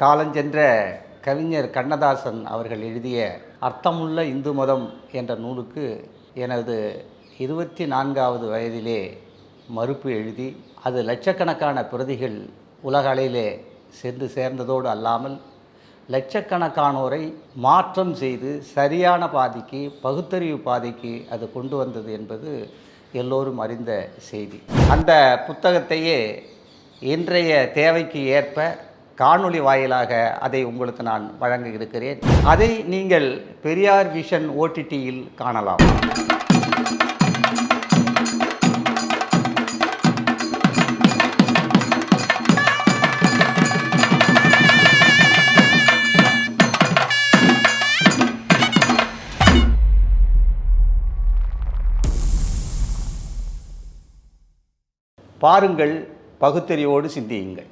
காலஞ்சென்ற கவிஞர் கண்ணதாசன் அவர்கள் எழுதிய அர்த்தமுள்ள இந்து மதம் என்ற நூலுக்கு எனது இருபத்தி நான்காவது வயதிலே மறுப்பு எழுதி அது லட்சக்கணக்கான பிரதிகள் உலக அளவிலே சென்று சேர்ந்ததோடு அல்லாமல் லட்சக்கணக்கானோரை மாற்றம் செய்து சரியான பாதைக்கு பகுத்தறிவு பாதைக்கு அது கொண்டு வந்தது என்பது எல்லோரும் அறிந்த செய்தி. அந்த புத்தகத்தையே இன்றைய தேவைக்கு ஏற்ப காணொளி வாயிலாக அதை உங்களுக்கு நான் வழங்க இருக்கிறேன் அதை நீங்கள் பெரியார் விஷன் ஓடிடியில் காணலாம். பாருங்கள் பகுத்தறிவோடு சிந்தியுங்கள்.